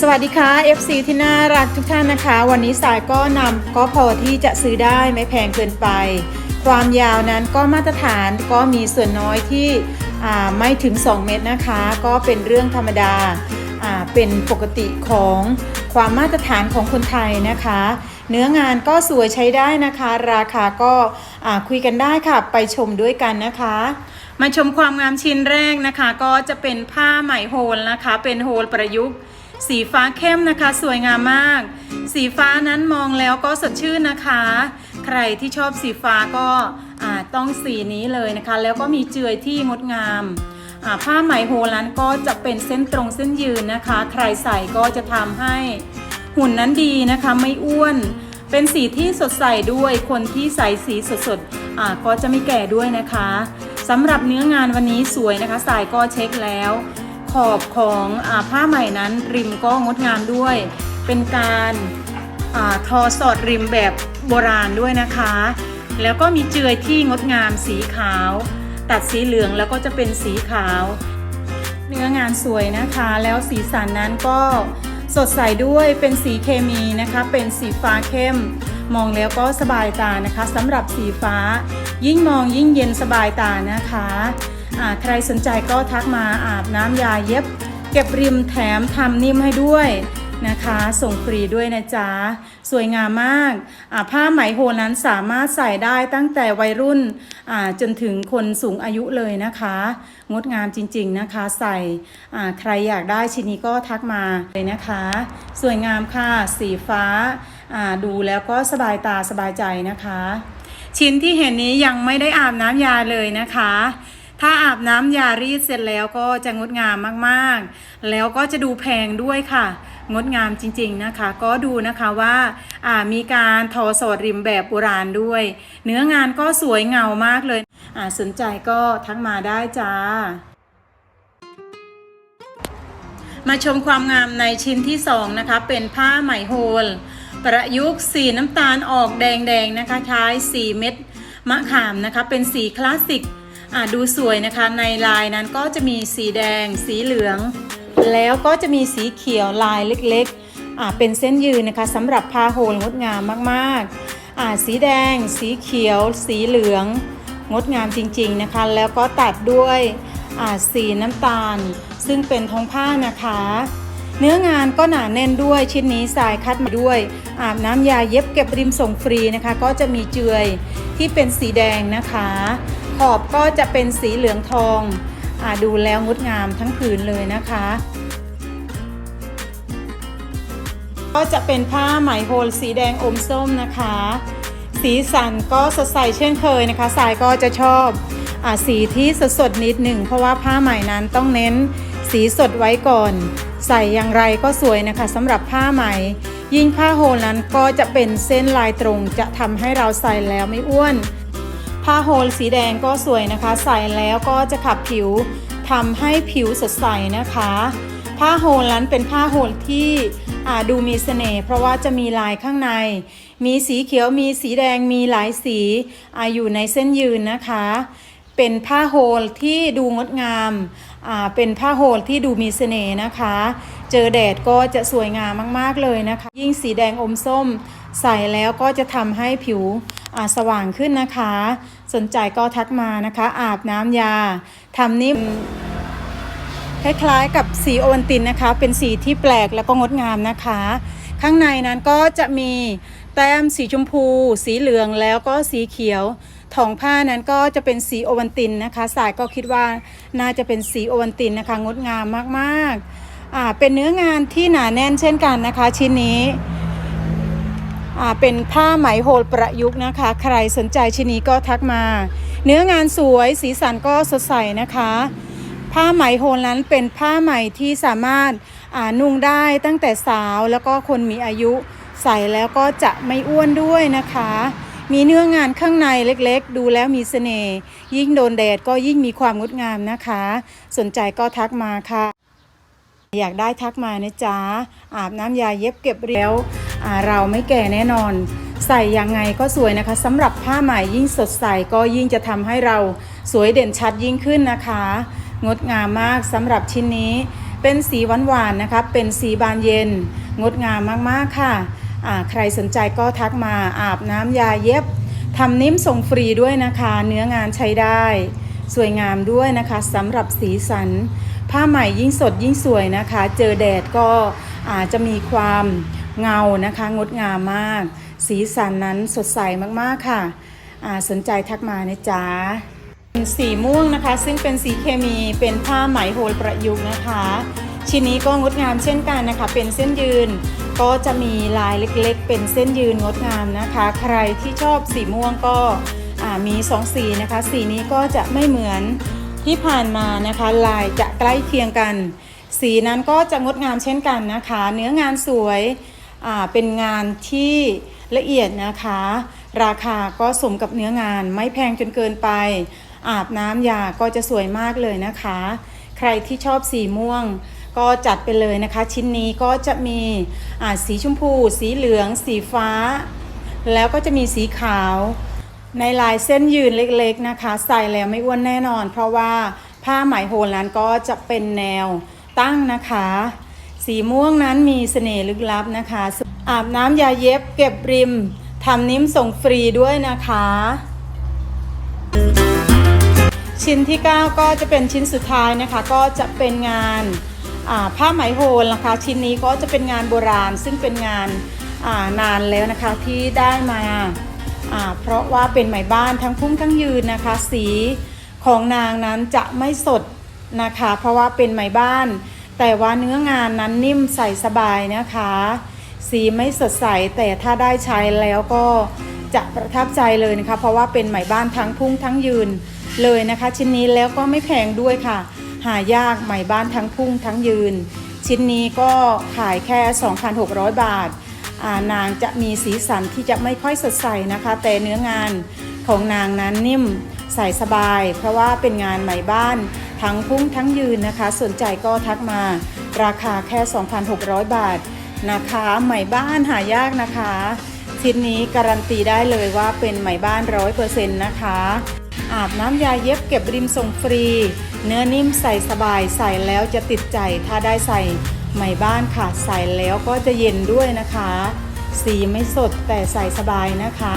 สวัสดีค่ะ FC ที่น่ารักทุกท่านนะคะ วันนี้สายก็นำก็พอที่จะซื้อได้ไม่แพงเกินไป ความยาวนั้นก็มาตรฐานก็มีส่วนน้อยที่ไม่ถึง 2 เมตรนะคะ ก็เป็นเรื่องธรรมดาเป็นปกติของความมาตรฐานของคนไทยนะคะ เนื้องานก็สวยใช้ได้นะคะ ราคาก็คุยกันได้ค่ะ ไปชมด้วยกันนะคะ มาชมความงามชิ้นแรกนะคะ ก็จะเป็นผ้าไหมโฮลนะคะ เป็นโฮลประยุกต์ สีฟ้าเข้มนะคะ สวยงามมาก สีฟ้านั้นมองแล้วก็สดชื่นนะคะ ใครที่ชอบสีฟ้าก็ต้องสีนี้เลยนะคะ แล้วก็มีเจือยที่งดงามผ้าไหมโฮลนั้นก็จะเป็นเส้นตรงเส้นยืนนะคะ ใครใส่ก็จะทำให้หุ่นนั้นดีนะคะไม่อ้วน เป็นสีที่สดใสด้วยคนที่ใส่สีสดๆก็จะไม่แก่ด้วยนะคะ สำหรับเนื้องานวันนี้สวยนะคะสายก็เช็คแล้ว ขอบของอผ้าใหม่นั้นริมก็งดงามด้วย เป็นการอาทอสอดริมแบบโบราณด้วยนะคะ แล้วก็มีเจือยที่งดงามสีขาว ตัดสีเหลืองแล้วก็จะเป็นสีขาว เนื้องานสวยนะคะ แล้วสีสันนั้นก็สดใสด้วยเป็นสีเคมีนะคะ เป็นสีฟ้าเข้ม มองแล้วก็สบายตานะคะสำหรับสีฟ้า ยิ่งมองยิ่งเย็นสบายตานะคะใครสนใจก็ทักมาอาบน้ำยาเย็บ เก็บริมแถมทำนิ่มให้ด้วยนะคะ ส่งฟรีด้วยนะจ๊ะ สวยงามมาก ผ้าไหมโฮนั้นสามารถใส่ได้ตั้งแต่วัยรุ่นจนถึงคนสูงอายุเลยนะคะ งดงามจริงๆนะคะใส่ใครอยากได้ชิ้นนี้ก็ทักมาเลยนะคะ สวยงามค่ะ สีฟ้า ดูแล้วก็สบายตาสบายใจนะคะ ชิ้นที่เห็นนี้ยังไม่ได้อาบน้ำยาเลยนะคะ ถ้าอาบน้ำยารีดเสร็จแล้วก็จะงดงามมากๆ แล้วก็จะดูแพงด้วยค่ะ งดงามจริงๆนะคะ ก็ดูนะคะว่าามีการทอสอดริมแบบโบราณด้วย เนื้องานก็สวยเงามากเลยสนใจก็ทักมาได้จ้ามาชมความงามในชิ้นที่สองนะคะ เป็นผ้าไหมโฮล ประยุกต์สีน้ำตาลออกแดงๆนะคะคล้ายสีเม็ดมะขามนะคะ เป็นสีคลาสสิกดูสวยนะคะในลายนั้นก็จะมีสีแดง สีเหลือง แล้วก็จะมีสีเขียวลายเล็กๆเป็นเส้นยืนนะคะสำหรับผ้าโฮลงดงามมากๆสีแดง สีเขียว สีเหลือง งดงามจริงๆนะคะ แล้วก็ตัดด้วยสีน้ำตาล ซึ่งเป็นท้องผ้านะคะ เนื้องานก็หนาแน่นด้วยชิ้นนี้สายคัดมาด้วย อาบน้ำยาเย็บเก็บริมส่งฟรีนะคะ ก็จะมีเจือยที่เป็นสีแดงนะคะ ขอบก็จะเป็นสีเหลืองทองอดูแล้วงดงามทั้งผืนเลยนะคะ ก็จะเป็นผ้าไหมโฮลสีแดงอมส้มนะคะ สีสันก็สดใสเช่นเคยนะคะสายก็จะชอบอสีที่สดสดนิดหนึ่งเพราะว่าผ้าไหมนั้นต้องเน้นสีสดไว้ก่อน ใส่อย่างไรก็สวยนะคะสำหรับผ้าไหม ยิ่งผ้าโฮลนั้นก็จะเป็นเส้นลายตรงจะทำให้เราใส่แล้วไม่อ้วน ผ้าโฮลสีแดงก็สวยนะคะ ใส่แล้วก็จะขับผิวทำให้ผิวสดใสนะคะ ผ้าโฮลนั้นเป็นผ้าโฮลที่ดูมีเสน่ห์เพราะว่าจะมีลายข้างใน มีสีเขียวมีสีแดงมีหลายสีออยู่ในเส้นยืนนะคะ เป็นผ้าโฮลที่ดูงดงามอ่าเป็นผ้าโฮลที่ดูมีเสน่ห์นะคะ เจอแดดก็จะสวยงามมากๆเลยนะคะ ยิ่งสีแดงอมส้มใส่แล้วก็จะทำให้ผิวอ่าสว่างขึ้นนะคะ สนใจก็ทักมานะคะ อาบน้ำยาทำนิ่มคล้ายๆ กับสีโอวัลตินนะคะ เป็นสีที่แปลกแล้วก็งดงามนะคะ ข้างในนั้นก็จะมีแต้มสีชมพู สีเหลืองแล้วก็สีเขียว ทองผ้านั้นก็จะเป็นสีโอวัลตินนะคะ สายก็คิดว่าน่าจะเป็นสีโอวัลตินนะคะ งดงามมากๆอ่าเป็นเนื้องานที่หนาแน่นเช่นกันนะคะ ชิ้นนี้อ่าเป็นผ้าไหมโฮลประยุกต์นะคะ ใครสนใจชิ้นนี้ก็ทักมา เนื้องานสวยสีสันก็สดใสนะคะ ผ้าไหมโฮลนั้นเป็นผ้าไหมที่สามารถนุ่งได้ตั้งแต่สาวแล้วก็คนมีอายุใส่แล้วก็จะไม่อ้วนด้วยนะคะ มีเนื้องานข้างในเล็กๆ ดูแล้วมีเสน่ห์ยิ่งโดนแดดก็ยิ่งมีความงดงามนะคะ สนใจก็ทักมาค่ะ อยากได้ทักมานะจ๊ะ อาบน้ำยาเย็บเก็บเรียวเราไม่แก่แน่นอน ใส่ยังไงก็สวยนะคะสำหรับผ้าใหม่ยิ่งสดใสก็ยิ่งจะทำให้เราสวยเด่นชัดยิ่งขึ้นนะคะ งดงามมากสำหรับชิ้นนี้ เป็นสีหวานๆนะคะ เป็นสีบานเย็น งดงามมากๆค่ะ ใครสนใจก็ทักมาอาบน้ำยาเย็บทำนิ่มส่งฟรีด้วยนะคะ เนื้องานใช้ได้ สวยงามด้วยนะคะสำหรับสีสัน ผ้าใหม่ยิ่งสดยิ่งสวยนะคะ เจอแดดก็อาจจะมีความเงานะคะ งดงามมาก สีสันนั้นสดใสมากๆค่ะสนใจทักมานะจ๊ะสีม่วงนะคะ ซึ่งเป็นสีเคมีเป็นผ้าไหมโฮลประยุกต์นะคะ ชิ้นนี้ก็งดงามเช่นกันนะคะ เป็นเส้นยืน ก็จะมีลายเล็กๆ เป็นเส้นยืนงดงามนะคะ ใครที่ชอบสีม่วงก็มีสองสีนะคะ สีนี้ก็จะไม่เหมือนที่ผ่านมานะคะ ลายจะใกล้เคียงกัน สีนั้นก็จะงดงามเช่นกันนะคะ เนื้องานสวยเป็นงานที่ละเอียดนะคะ ราคาก็สมกับเนื้องานไม่แพงจนเกินไป อาบน้ำยาก็จะสวยมากเลยนะคะ ใครที่ชอบสีม่วง ก็จัดไปเลยนะคะ ชิ้นนี้ก็จะมีสีชมพู สีเหลือง สีฟ้า แล้วก็จะมีสีขาวในลายเส้นยืนเล็กๆนะคะ ใส่แล้วไม่อ้วนแน่นอน เพราะว่าผ้าไหมโฮลนั้นก็จะเป็นแนวตั้งนะคะ สีม่วงนั้นมีเสน่ห์ลึกลับนะคะ อาบน้ำยาเย็บเก็บริมทำนิ่มส่งฟรีด้วยนะคะ ชิ้นที่ 9 ก็จะเป็นชิ้นสุดท้ายนะคะ ก็จะเป็นงาน ผ้าไหมโฮลนะคะ ชิ้นนี้ก็จะเป็นงานโบราณ ซึ่งเป็นงานานานแล้วนะคะที่ได้มาาเพราะว่าเป็นไหมบ้านทั้งพุ่งทั้งยืนนะคะ สีของนางนั้นจะไม่สดนะคะ เพราะว่าเป็นไหมบ้าน แต่ว่าเนื้องานนั้นนิ่มใส่สบายนะคะ สีไม่สดใสแต่ถ้าได้ใช้แล้วก็จะประทับใจเลยนะคะ เพราะว่าเป็นไหมบ้านทั้งพุ่งทั้งยืนเลยนะคะ ชิ้นนี้แล้วก็ไม่แพงด้วยค่ะ หายากไหมบ้านทั้งพุ่งทั้งยืน ชิ้นนี้ก็ขายแค่ 2,600 บาทอ่านางจะมีสีสันที่จะไม่ค่อยสดใสนะคะ แต่เนื้องานของนางนั้นนิ่มใส่สบาย เพราะว่าเป็นงานไหมบ้านทั้งพุ่งทั้งยืนนะคะ สนใจก็ทักมาราคาแค่ 2,600 บาทนะคะไหมบ้านหายากนะคะ ชิ้นนี้การันตีได้เลยว่าเป็นไหมบ้านร้อยเปอร์เซ็นต์นะคะ อาบน้ำยาเย็บเก็บริมส่งฟรี เนื้อนิ่มใส่สบายใส่แล้วจะติดใจถ้าได้ใส่ใหม่บ้านค่ะ ใส่แล้วก็จะเย็นด้วยนะคะ สีไม่สดแต่ใส่สบายนะคะ